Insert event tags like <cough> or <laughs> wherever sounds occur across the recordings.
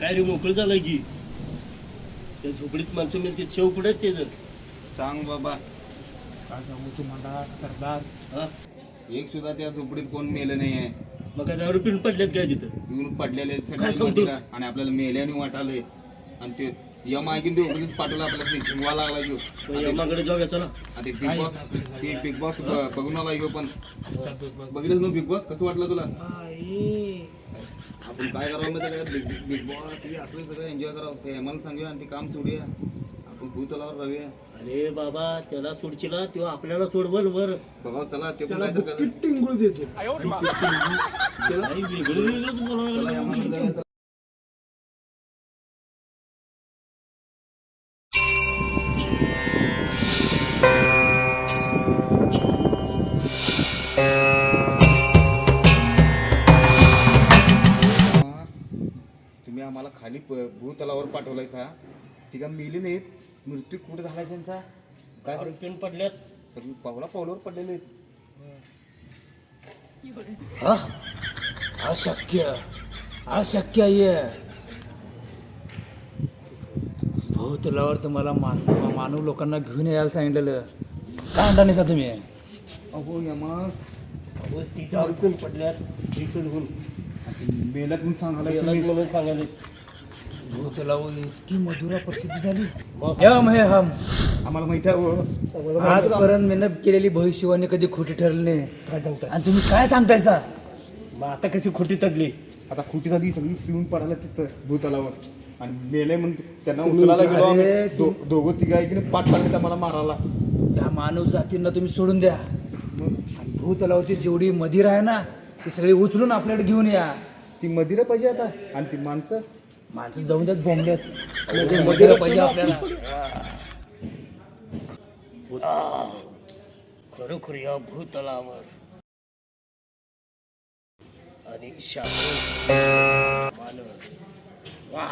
काय रे मोकळं झालं की? त्या झोपडीत माणसं मिळते शेव कुठे ते जर? सांग बाबा. काय सांगू तुम्हाला सरदार? हा? एक सुद्धा त्या झोपडीत कोण मेलं नाही आहे मग काय दारू पिऊन पडल्यात काय तिथं? येऊन पडलेले आहेत काय सगळे सांगतोस? आणि आपल्याला मेल्याने वाटाले आणि ते यम ऐकून ते उगलीच पाठवलं आपल्याला शिंगवा लागला घेऊ मग यमाकडे जाऊया चला. आणि ते बिग बॉस ते बिग बॉस बघून आला घेऊ पण. बघितलंच ना बिग बॉस कसं वाटलं तुला? आपण काय करावं माहिती काय बिग बिग बॉस हे असलं सगळं एन्जॉय करावं. ते हेमाला सांगूया आणि ते काम सोडूया. आपण भूतलावर राहूया अरे बाबा त्याला सोडचिला तेव्हा आपल्याला सोड बर बर बघा चला ते पण काहीतरी करा. टिंगूळ देतो. <laughs> वेगळं वेगळंच लागलं. चला. खाली प- भूतलावर पाठवलायसा. ती का मेली नाहीत. मृत्यू कुठे झालाय त्यांचा? काय दारू पिऊन पडल्यात सगळी पावला पावलावर पडलेले आहेत. अशक्य. अशक्य आहे भूतलावर तुम्हाला मानव मानव लोकांना घेऊन यायला सांगितलेलं. काय म्हणता नाही तुम्ही? अहो यमा. अहो, ती दारू पिऊन पडल्यात म्हणून सांगायला यालाच तुम्ही. म्हणून सांगायला भूतलावर इतकी मधुरा प्रसिद्धी झाली. हे हम आम्हाला माहिती आहे हो. आजपर्यंत मेहनत केलेली भविष्यवाणी कधी खोटी ठरली नाही. काय सांगताय? आणि तुम्ही काय सांगताय सा मग आता कशी खोटी तडली आता खुटी झाली सगळी पिऊन पडायला तिथं भूतलावर. आणि मेले म्हणून त्यांना उचलायला गेलो आम्ही. अरे, दो- दोघं तिघा की पाठ लागले त्या मला मारायला. या मानव जातींना तुम्ही सोडून द्या. आणि भूतलावरची जेवढी मदिरा आहे ना ती सगळी उचलून आपल्याकडे घेऊन या. ती मदिरा पाहिजे आता. आणि ती माणसं? माणसं जाऊन द्यात बोंबल्यात पाहिजे आपल्याला. खरोखर या भूतलावर आणि शासन मानव. वा.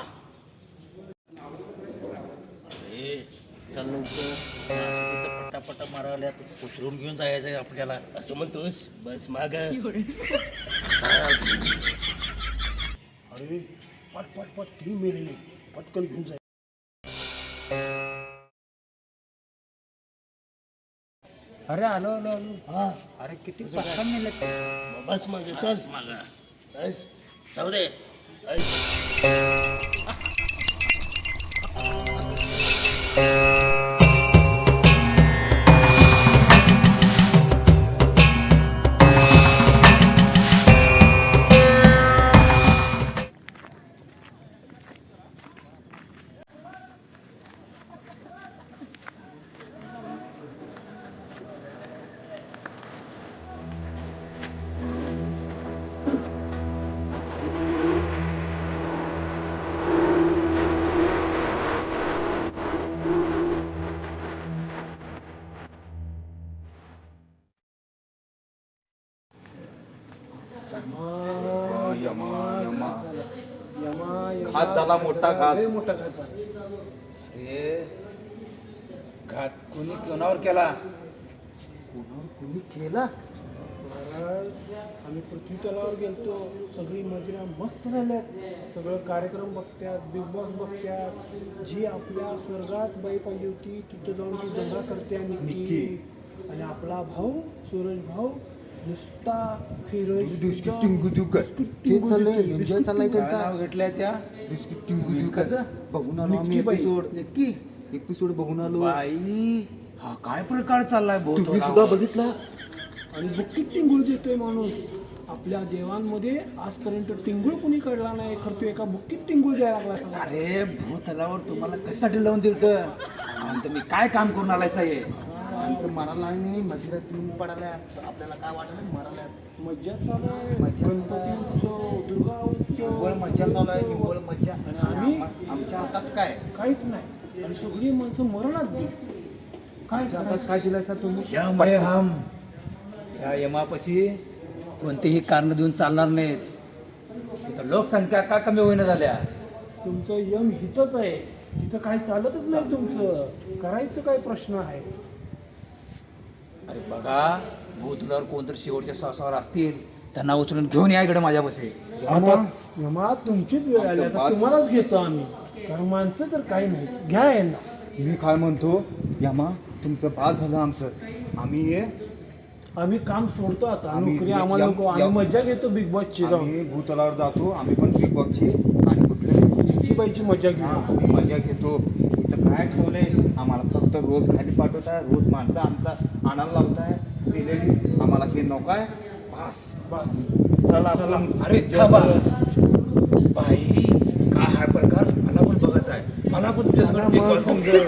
पटापटा मारायला उतरून घेऊन जायचं आहे आपल्याला. असं म्हणतोस? बस माग. अरे पट पट पट ती मेलेली. पटकन घेऊन जाय. अरे आलो आलो आलो. हा. अरे किती पटकन नेले. बस मागे चल. मागा. बस जाऊ दे. ऐक. हात झाला मोठा घात. अरे घात कोणी कोणावर केला? कुणी केला? आम्ही पृथ्वी तलावर गेलतो. सगळी मदिरा मस्त झाल्यात. सगळं कार्यक्रम बघत्यात बिग बॉस बघत्यात. जी आपल्या स्वर्गात बाई पाहिजे होती तिथं जाऊन ती दंगा करते निक्की. आणि आपला भाऊ सूरज भाऊ नुसता ते चाललंय एन्जॉय चाललाय काय त्यांचा. नाव घेतलंय त्या? कसं बघून आलो आम्ही. एपिसोड निक्की एपिसोड बघून आलो. बाई हा काय प्रकार चाललाय तुम्ही? सुद्धा बघितला? आणि बुक्कीत टिंगूळ देतोय माणूस. आपल्या देवांमध्ये आजपर्यंत टिंगूळ कुणी काढला नाही. खरं तू एका बुक्कीत टिंगूळ द्यायला लागला अरे भूतलावर तुम्हाला कशासाठी लावून दिलं तर आणि तुम्ही काय काम करून आलाय साहेब आमचं मराला नाही मधिरा पिऊन पडाल्या आपल्याला काय वाटलं? मराला मज्जा चालू आहे. मज्जा. उत्सव दुर्गा निव्वळ उत्सव मज्जा चालू आहे. निव्वळ मज्जा. आणि आम्ही- आमच्या हातात काय? काहीच नाही. आणि सगळी माणसं मरणात काय हातात काय दिलाय सर तुम्ही? यम आहे हम. ह्या यमापाशी कोणतेही कारण देऊन चालणार नाहीत. इथं लोकसंख्या का कमी होईना झाल्या? तुमचं यम हिचंच आहे. तिथं काही चालतच नाही तुमचं. करायचं काय प्रश्न आहे? अरे बघा भूतलावर कोणतरी शेवटच्या श्वासावर असतील त्यांना उचलून घेऊन या इकडे माझ्यापाशी आता यमा तुमचीच वेळ आली आता तुम्हालाच घेतो आम्ही. कारण माणसं तर काही नाही. घ्या यांना. मी काय म्हणतो यामा तुमचं पास झालं आमचं. आम्ही ये आम्ही काम सोडतो आता. आम्ही- नोकरी आम्हाला नको. आम्ही मज्जा घेतो बिग बॉसची जाऊन. आम्ही भूतलावर जातो आम्ही पण बिग बॉसची आणि कुठल्या ती बाईची मजा हा घेऊ आम्ही मजा घेतो. इथं काय ठेवलंय? आम्हाला फक्त रोज खाली पाठवताय रोज माणसं आणता आणायला लावताय दिलेली. आम्हाला हे नको आहे. बस. बस. चला आपण अरे थांबा. बाई काय हा प्रकार? मला पण बघायचा आहे. मला पण तुझ्या संग मग एक समजा.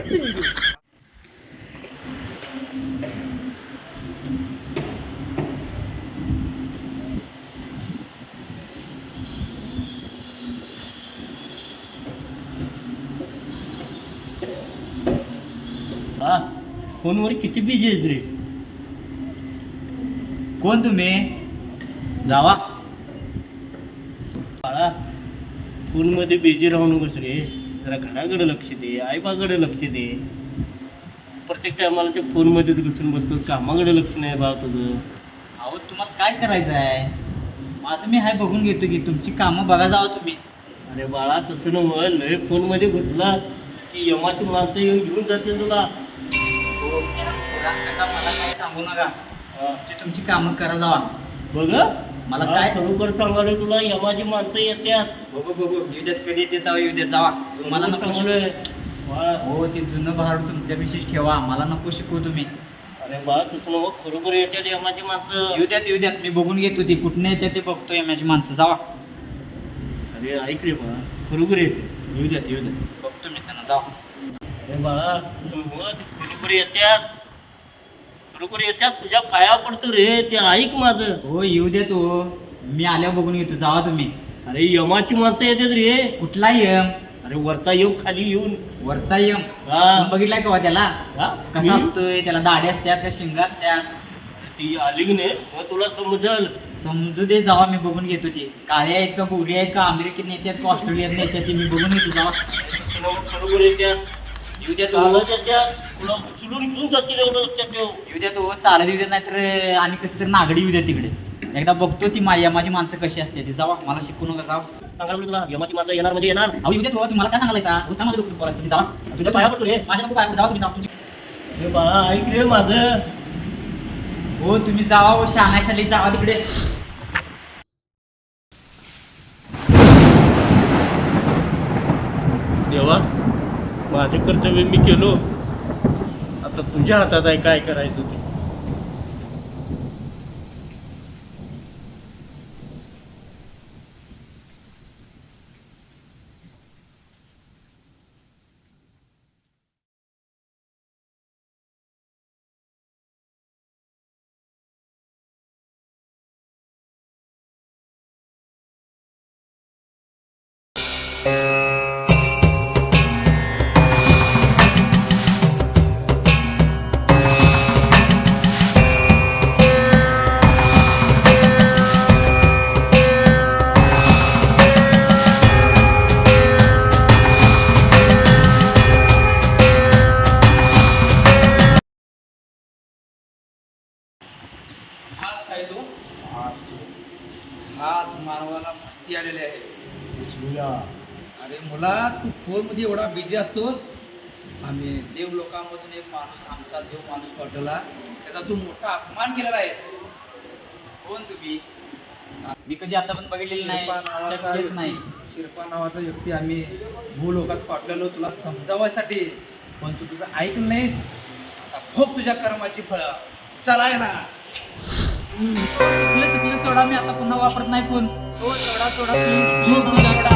हा फोनवर किती बिझी आहेस रे? कोण तुम्ही? जावा. बाळा फोनमध्ये बिझी राहू नकोस रे. जरा घराकडे लक्ष दे आईबाकडे लक्ष दे. प्रत्येक टायमाला ते फोनमध्येच घुसून बसतो कामाकडे लक्ष नाही बा तुझं अहो तुम्हाला काय करायचं आहे? माझं मी हाय बघून घेतो की तुमची कामं बघा जावा तुम्ही. अरे बाळा तसं नव्हतं लय फोनमध्ये घुसलास. की यमाची माणसं येऊन घेऊन जातील तुला. मला काय सांगू नका हा. तुमची कामं करा जावा बघ मला काय- खरोखर सांगालोय तुला यमाची माणसं येतात बघू बघू. युद्धात कधी येते तेव्हा युद्धात जावा. मला नको सांगालोय हो. ते जुनं भाड तुमच्या विशेष ठेवा. मला नको शिकवू तुम्ही. अरे बाळा तसं नव्ह खरोखर येतात यमाची माणसं. युद्धात युद्धात. मी बघून घेतो ती. कुठनं येते ते बघतोय माझी माणसं. जावा. अरे ऐक रे बाळा खरोखर येते. युद्धात युद्धात. बघतो मी त्यांना. जावा. अरे बाळा तसं नव्ह ते खरोखर येतात खरोखर येतात तुझ्या पाया पडतो रे ते ऐक माझं. हो येऊ दे तू. मी आल्यावर बघून घेतो जावा तुम्ही. अरे यमाची माणसं येतात रे. कुठला यम? अरे वरचा येऊ खाली येऊन. वरचा यम? हा. तुम्ही बघितलाय का त्याला? हा? कसा मी- असतोय त्याला दाढी असतात का शिंग असतात ती आली की नाही मग तुला समजल. समजू दे जावा मी बघून घेतो ती. काळ्या आहेत का गोरी आहेत का अमेरिकेत नेत्यात का ऑस्ट्रेलियात नेत्यात ती मी बघून घेतो जावा. खरोखर येतात येऊ तू तुला उचलून घेऊन जातील एवढं लक्षात ठेव. येऊ द्या तू चालत येऊ द्या नाहीतर आणि कसं तरी नागडी येऊ द्या तिकडे. एकदा बघतो ती माया माझी माणसं कशी असते ती. जावा मला शिकू नका जावा. सांगा तुला यमाची माणसं येणार म्हणजे येणार. अहो येऊ तू तुम्हाला काय सांगायला सा सांगा माझं डोकं तुम्ही जावा. तुझ्या पाया पडतो रे. माझ्या नको जावा तुम्ही जावा ऐक रे माझं. हो तुम्ही जावा हो शहाणाखाली जावा तिकडे देवा माझं कर्तव्य मी केलो. आता तुझ्या हातात आहे काय करायचं? मानवाला मस्ती आलेली आहे. अरे मुला तू फोनमध्ये एवढा बिझी असतोस? आम्ही देव लोकांमधून एक माणूस आमचा देव माणूस पाठवला. त्याचा तू मोठा अपमान केलेला आहेस. कोण तुम्ही? मी कधी आता पण बघितलेलं नाही. शिरपा नावाचा शक्यच नाही व्यक्ती- शिरपा नावाचा व्यक्ती आम्ही भूलोकात पाठवलेलो. तुला समजावायसाठी. पण तू तुझं ऐकलं नाहीस? आता भोग तुझ्या कर्माची फळं. चला आहे ना चुकलं चुकलं सोडा मी आता पुन्हा वापरत नाही फोन. हो, थोडा थोडा.